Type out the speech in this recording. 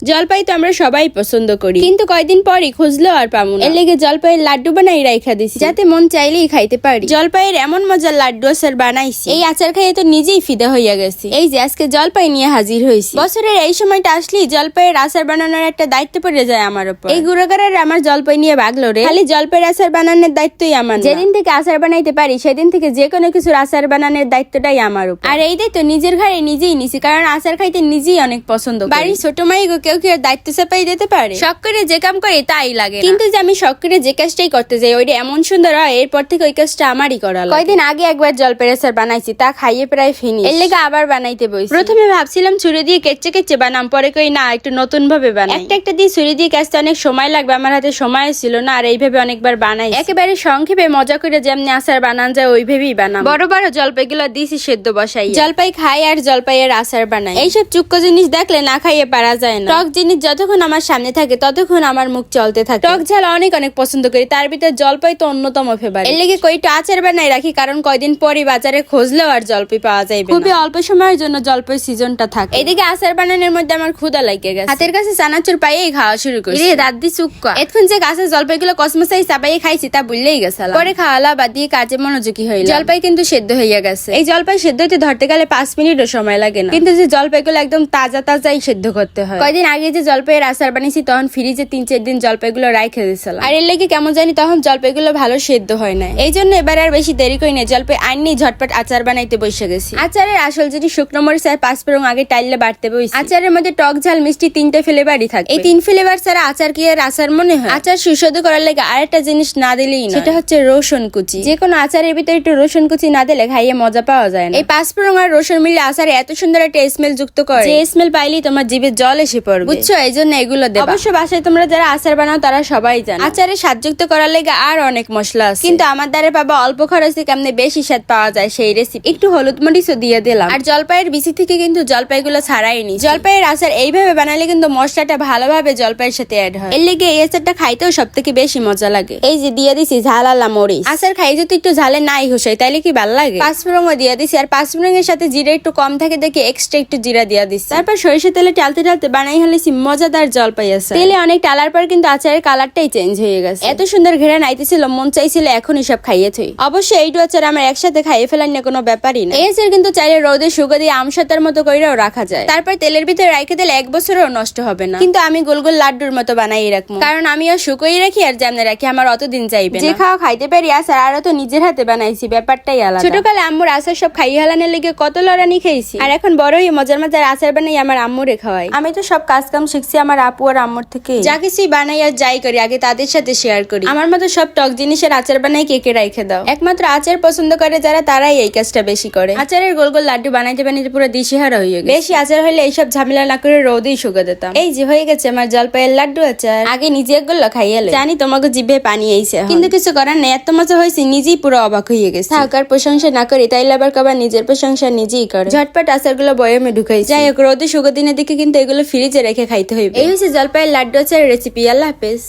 জলপাই তো আমরা সবাই পছন্দ করি। কিন্তু কয়দিন পরই খুঁজলেও আর পাবো এর লেগে জলপাইয়ের লাড্ডু বানাই রাইখা দিছি। যাতে মন চাইলেই খাইতে পারি। জলপাইয়ের এমন মজার লাড্ডু আচার বানাইছি। এই আচার খাইয়ে তো নিজেই ফিদা হইয়া গেছি। এই যে আজকে জলপাই নিয়ে হাজির হয়েছি বছরের এই সময়টা আসলেই জলপাইয়ের আচার বানানোর একটা দায়িত্ব পড়ে যায় আমার উপর। এই গুড়াগারের আমার জলপাই নিয়ে ভাগলো রে। খালি জলপাইয়ের আচার বানানোর দায়িত্বই আমার যেদিন থেকে আচার বানাইতে পারি, সেদিন থেকে যে কোনো কিছুর আচার বানানোর দায়িত্বটাই আমার উপর। আর এই দায়িত্ব নিজের ঘরে নিজেই নিছি, কারণ আচার খাইতে নিজেই অনেক পছন্দ। বাড়ির ছোট মাই গো কেউ কি আর দায়িত্ব চাপাই দিতে পারে। শখ করে যে কাম করে তাই লাগে কিন্তু যে আমি শখ করে যে কাজটাই করতে যাই ওইটা এমন সুন্দর হয় এরপর থেকে ওই কাজটা আমারই করা। কয়দিন আগে একবার জলপাইয়ের আচার বানাইছি তা খাইয়ে প্রায় ফিনি এর লেগে আবার বানাইতে বই প্রথমে ভাবছিলাম ছুরি দিয়ে কেচে কেচে বানাম পরে কই না একটু নতুন ভাবে বানাই। একটা একটা দিয়ে ছুরি দিয়ে কাচতে অনেক সময় লাগবে আমার হাতে সময় ছিল না আর এইভাবে অনেকবার বানাই একেবারে সংক্ষেপে মজা করে যেমনি আচার বানান যায় ওইভাবেই বানাম। বড় বড় জলপাই গুলো দিছি সেদ্ধ বসাই জলপাই খাই আর জলপাইয়ের আচার বানাই। এইসব চুক্কো জিনিস দেখলে না খাইয়ে পারা যায় না। টক জিনিস যতক্ষণ আমার সামনে থাকে ততক্ষণ আমার মুখ চলতে থাকে। টক ঝাল অনেক অনেক পছন্দ করি তার ভিতরে জলপাই তো অন্যতম ফেভারিট এর লেগে কইটা আচার বানাই রাখি কারণ কয়দিন পরই বাজারে খুঁজলেও আর জলপাই পাওয়া যাবে খুবই অল্প সময়ের জন্য জলপাই সিজনটা থাকে। এদিকে আচার বানানোর মধ্যে আমার ক্ষুদা লাগে গেছে। হাতের কাছে চানাচুর পাইয়েই খাওয়া শুরু করি রে দাদি চুক্কা এতক্ষণ যে গাছের জলপাই গুলো কসমসাই চাপাইয়ে খাইছি তা বুঝলেই গেছিলাম পরে খাওয়ালা বাদ দিয়ে কাজে মনোযোগী হইল জলপাই কিন্তু সেদ্ধ হইয়া গেছে। এই জলপাই সেদ্ধ হতে ধরতে গেলে পাঁচ মিনিটও সময় লাগে না। কিন্তু যে জলপাই গুলো একদম তাজা তাজাই সেদ্ধ করতে হয়। কয়দিন আগে যে জলপাইয়ের আচার বানিয়েছি, তখন ফ্রিজে তিন, চার দিন জলপাই গুলো রাইখে দিয়েছিলাম। আর এর লেগে কেমন জানি তখন জলপাই গুলো ভালো সেদ্ধ হয় না এই জন্য এবার আর বেশি দেরি করি না জলপাই আননি ঝটপট আচার বানাইতে বসে গেছি। আচারের আসল যদি শুকনো মরিচ আর পাঁচফোড়ন আগে টাইলে বাড়তে বসি আচারের মধ্যে টক ঝাল, মিষ্টি তিনটে ফ্লেভারই থাকে। এই তিন ফ্লেভার ছাড়া আচার কি আর আচার মনে হয়? আচার সুস্বাদু করার লেগে আরেকটা জিনিস না দিলেই না সেটা হচ্ছে রসুন কুচি। যে কোনো আচারের ভিতরে একটু রসুন কুচি না দিলে খাইয়ে মজা পাওয়া যায় না। এই পাঁচফোড়ন আর রসুন মিলে আচারে এত সুন্দর একটা স্মেল যুক্ত করে। যে স্মেল পাইলেই তোমার জিভে জল এসে পড়বে বুঝছ? এই জন্য এগুলো দেবে। অবশ্য বাসায় তোমরা যারা আচার বানাও তারা সবাই জানো। আচারে স্বাদযুক্ত করার লেগে আর অনেক মশলা আছে। কিন্তু আমার দ্বারা পাবা অল্প খরচে কেমনে বেশি স্বাদ পাওয়া যায় সেই রেসিপি একটু হলুদ মরিচও দিয়ে দিলাম। আর জলপাইয়ের বিচি থেকে কিন্তু জলপাইগুলো ছাড়াই নি জলপাইয়ের আচার এইভাবে বানালে কিন্তু মশলাটা ভালোভাবে জলপাইয়ের সাথে অ্যাড হয়। এর লেগে এই আচারটা খাইতেও সব থেকে বেশি মজা লাগে। এই যে দিয়ে দিছি ঝাল আলা মরিচ। আচার খাই যদি একটু ঝালে নাই হুসাই তাইলে কি ভালো লাগে? পাঁচফোড়নও দিয়ে দিছি। আর পাঁচফোড়নের সাথে জিরা একটু কম থাকে দেখে এক্সট্রা একটু জিরা দিয়ে দিছি। তারপর সরিষা তেলে টালতে টালতে বানাই হলেছি মজাদার জলপাই আচার তেলে অনেক টালার পর কিন্তু আচারের কালারটাই চেঞ্জ হয়ে গেছে। এত সুন্দর ঘেরা নাইতেছিল মন চাইছিল এখনই সব খাইয়ে থই। অবশ্যই এইটু আচার আমার একসাথে খাইয়ে ফেলার নিয়ে কোনো ব্যাপারই না এই আচার কিন্তু চাইলে রোদে শুকা দিয়ে আমসাতার মতো কইরাও রাখা যায়। তারপর তেলের ভিতরে রাখে দিলে এক বছরও নষ্ট হবে না। কিন্তু আমি গোল গোল লাড্ডুর মতো বানাই রাখব কারণ আমিও শুকোই রাখি আর জামনে রাখি আমার অতদিন চাইবে যে খাওয়া খাইতে পারি আচার আরও তো নিজের হাতে বানাইছি ব্যাপারটাই আলাদা। ছোটকালে আম্মুর আচার সব খাইয়ে হেলানের লেগে কত লড়ানি খেয়েছি আর এখন বড়ই মজার মজার আচার বানাই আমার আম্মুরে খাওয়াই। আমি তো সব কাজ কাম শিখছি আমার আপু আর আম্মুর থেকে যা কিছুই বানাই আর যাই করি আগে তাদের সাথে শেয়ার করি। আমার মতো সব টক জিনিসের আচার বানাই কেকে রাখে দাও। একমাত্র আচার পছন্দ করে যারা তারাই এই কাজটা বেশি করে। আচারের গোল গোল লাড্ডু বানাইতে বানাইতে পুরো দিশেহারা হয়ে গেছে। বেশি আচার হলে এইসব ঝামেলা না করে রোদেই শুকা দিতাম। এই যে হয়ে গেছে আমার জলপাইয়ের লাড্ডু আচার। আগে নিজে গুলো খাইয়ালে জানি তোমাকে জিভে পানি আইছে কিন্তু কিছু করার নেই এত মজা হয়েছে নিজেই পুরো অবাক হয়ে গেছে। থাকার প্রশংসা না করি তাইলে আবার কবার নিজের প্রশংসা নিজেই করে। ঝটপট আচারগুলো বয়মে ঢুকাই যাই হোক রোদে শুকো দিনের দিকে কিন্তু এগুলো ফ্রিজে রেখে খাইতে হইবে। এই হচ্ছে জলপাইয়ের লাড্ডু আচারের রেসিপি আল্লাহ হাফেজ।